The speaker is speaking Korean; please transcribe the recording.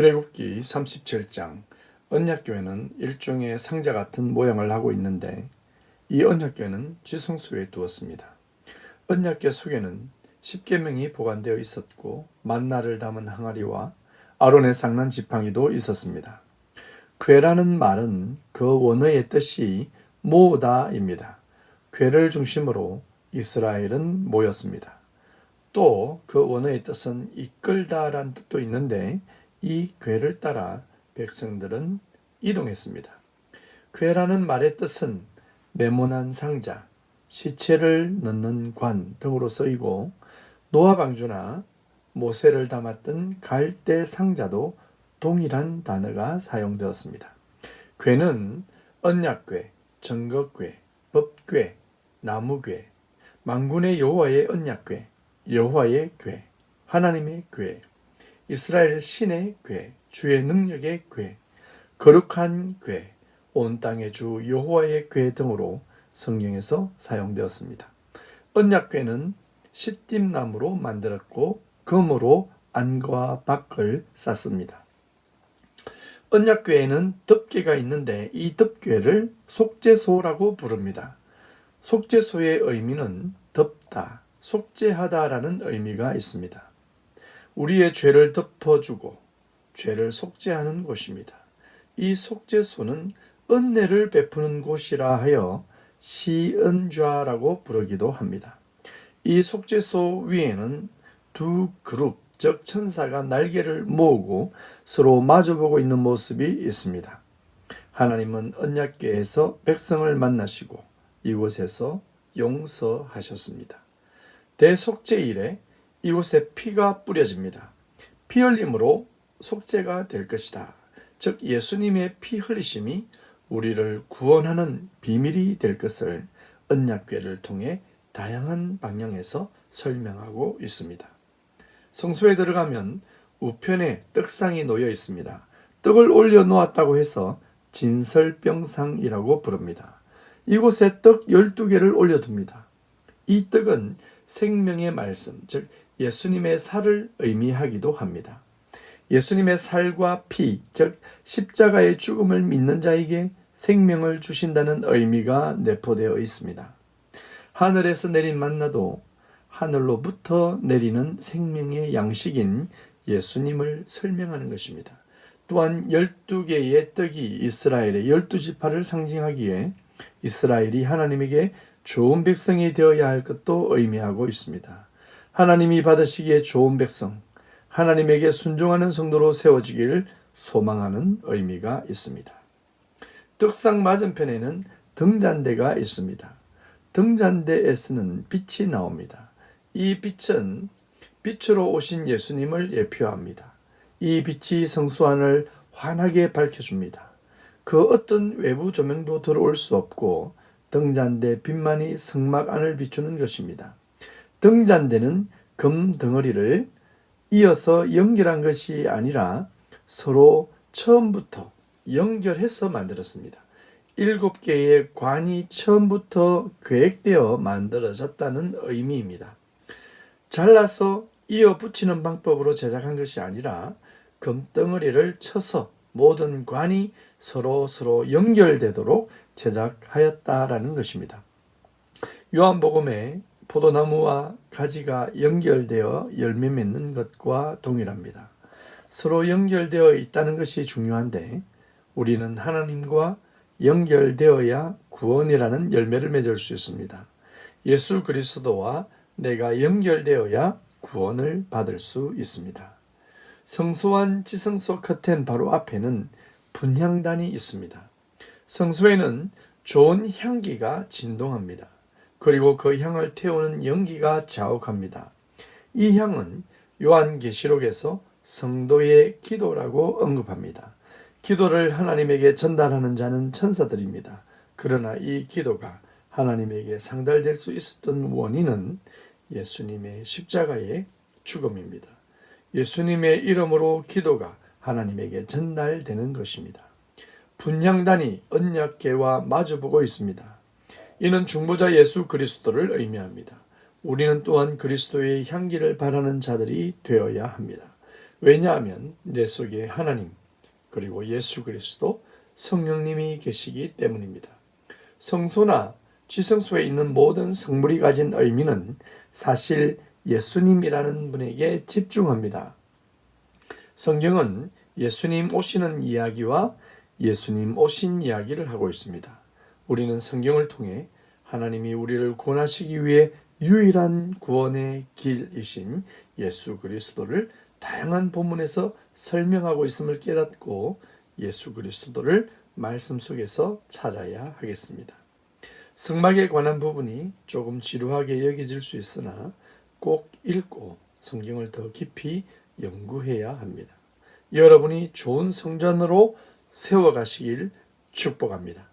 출애굽기 37장 언약교회는 일종의 상자 같은 모양을 하고 있는데 이 언약교회는 지성소에 두었습니다. 언약궤 속에는 십계명이 보관되어 있었고 만나를 담은 항아리와 아론의 상난 지팡이도 있었습니다. 궤라는 말은 그 원어의 뜻이 모으다입니다. 궤를 중심으로 이스라엘은 모였습니다. 또 그 원어의 뜻은 이끌다란 뜻도 있는데 이 궤를 따라 백성들은 이동했습니다. 궤라는 말의 뜻은 네모난 상자, 시체를 넣는 관 등으로 쓰이고 노아 방주나 모세를 담았던 갈대 상자도 동일한 단어가 사용되었습니다. 궤는 언약궤, 정거궤, 법궤, 나무궤, 망군의 여호와의 언약궤, 여호와의 궤, 하나님의 궤, 이스라엘 신의 궤, 주의 능력의 궤, 거룩한 궤, 온 땅의 주 여호와의 궤 등으로 성경에서 사용되었습니다. 언약궤는 시띠나무로 만들었고 금으로 안과 밖을 쌌습니다. 언약궤에는 덮개가 있는데 이 덮개를 속죄소라고 부릅니다. 속죄소의 의미는 덮다, 속죄하다라는 의미가 있습니다. 우리의 죄를 덮어주고 죄를 속죄하는 곳입니다. 이 속죄소는 은혜를 베푸는 곳이라 하여 시은좌라고 부르기도 합니다. 이 속죄소 위에는 두 그룹, 즉 천사가 날개를 모으고 서로 마주보고 있는 모습이 있습니다. 하나님은 언약궤에서 백성을 만나시고 이곳에서 용서하셨습니다. 대속죄일에 이곳에 피가 뿌려집니다. 피 흘림으로 속죄가 될 것이다. 즉 예수님의 피 흘리심이 우리를 구원하는 비밀이 될 것을 언약궤를 통해 다양한 방향에서 설명하고 있습니다. 성소에 들어가면 우편에 떡상이 놓여 있습니다. 떡을 올려 놓았다고 해서 진설병상이라고 부릅니다. 이곳에 떡 12개를 올려둡니다. 이 떡은 생명의 말씀, 즉 예수님의 살을 의미하기도 합니다. 예수님의 살과 피, 즉 십자가의 죽음을 믿는 자에게 생명을 주신다는 의미가 내포되어 있습니다. 하늘에서 내린 만나도 하늘로부터 내리는 생명의 양식인 예수님을 설명하는 것입니다. 또한 12개의 떡이 이스라엘의 12지파를 상징하기에 이스라엘이 하나님에게 좋은 백성이 되어야 할 것도 의미하고 있습니다. 하나님이 받으시기에 좋은 백성, 하나님에게 순종하는 성도로 세워지기를 소망하는 의미가 있습니다. 떡상 맞은편에는 등잔대가 있습니다. 등잔대에서는 빛이 나옵니다. 이 빛은 빛으로 오신 예수님을 예표합니다. 이 빛이 성수 안을 환하게 밝혀줍니다. 그 어떤 외부 조명도 들어올 수 없고 등잔대 빛만이 성막 안을 비추는 것입니다. 등잔대는 금 덩어리를 이어서 연결한 것이 아니라 서로 처음부터 연결해서 만들었습니다. 일곱 개의 관이 처음부터 계획되어 만들어졌다는 의미입니다. 잘라서 이어 붙이는 방법으로 제작한 것이 아니라 금덩어리를 쳐서 모든 관이 서로 서로 연결되도록 제작하였다라는 것입니다. 요한복음에 포도나무와 가지가 연결되어 열매 맺는 것과 동일합니다. 서로 연결되어 있다는 것이 중요한데 우리는 하나님과 연결되어야 구원이라는 열매를 맺을 수 있습니다. 예수 그리스도와 내가 연결되어야 구원을 받을 수 있습니다. 성소한 지성소 커튼 바로 앞에는 분향단이 있습니다. 성소에는 좋은 향기가 진동합니다. 그리고 그 향을 태우는 연기가 자욱합니다. 이 향은 요한계시록에서 성도의 기도라고 언급합니다. 기도를 하나님에게 전달하는 자는 천사들입니다. 그러나 이 기도가 하나님에게 상달될 수 있었던 원인은 예수님의 십자가의 죽음입니다. 예수님의 이름으로 기도가 하나님에게 전달되는 것입니다. 분향단이 언약계와 마주보고 있습니다. 이는 중보자 예수 그리스도를 의미합니다. 우리는 또한 그리스도의 향기를 바라는 자들이 되어야 합니다. 왜냐하면 내 속에 하나님 그리고 예수 그리스도 성령님이 계시기 때문입니다. 성소나 지성소에 있는 모든 성물이 가진 의미는 사실 예수님이라는 분에게 집중합니다. 성경은 예수님 오시는 이야기와 예수님 오신 이야기를 하고 있습니다. 우리는 성경을 통해 하나님이 우리를 구원하시기 위해 유일한 구원의 길이신 예수 그리스도를 다양한 본문에서 설명하고 있음을 깨닫고 예수 그리스도를 말씀 속에서 찾아야 하겠습니다. 성막에 관한 부분이 조금 지루하게 여겨질 수 있으나 꼭 읽고 성경을 더 깊이 연구해야 합니다. 여러분이 좋은 성전으로 세워가시길 축복합니다.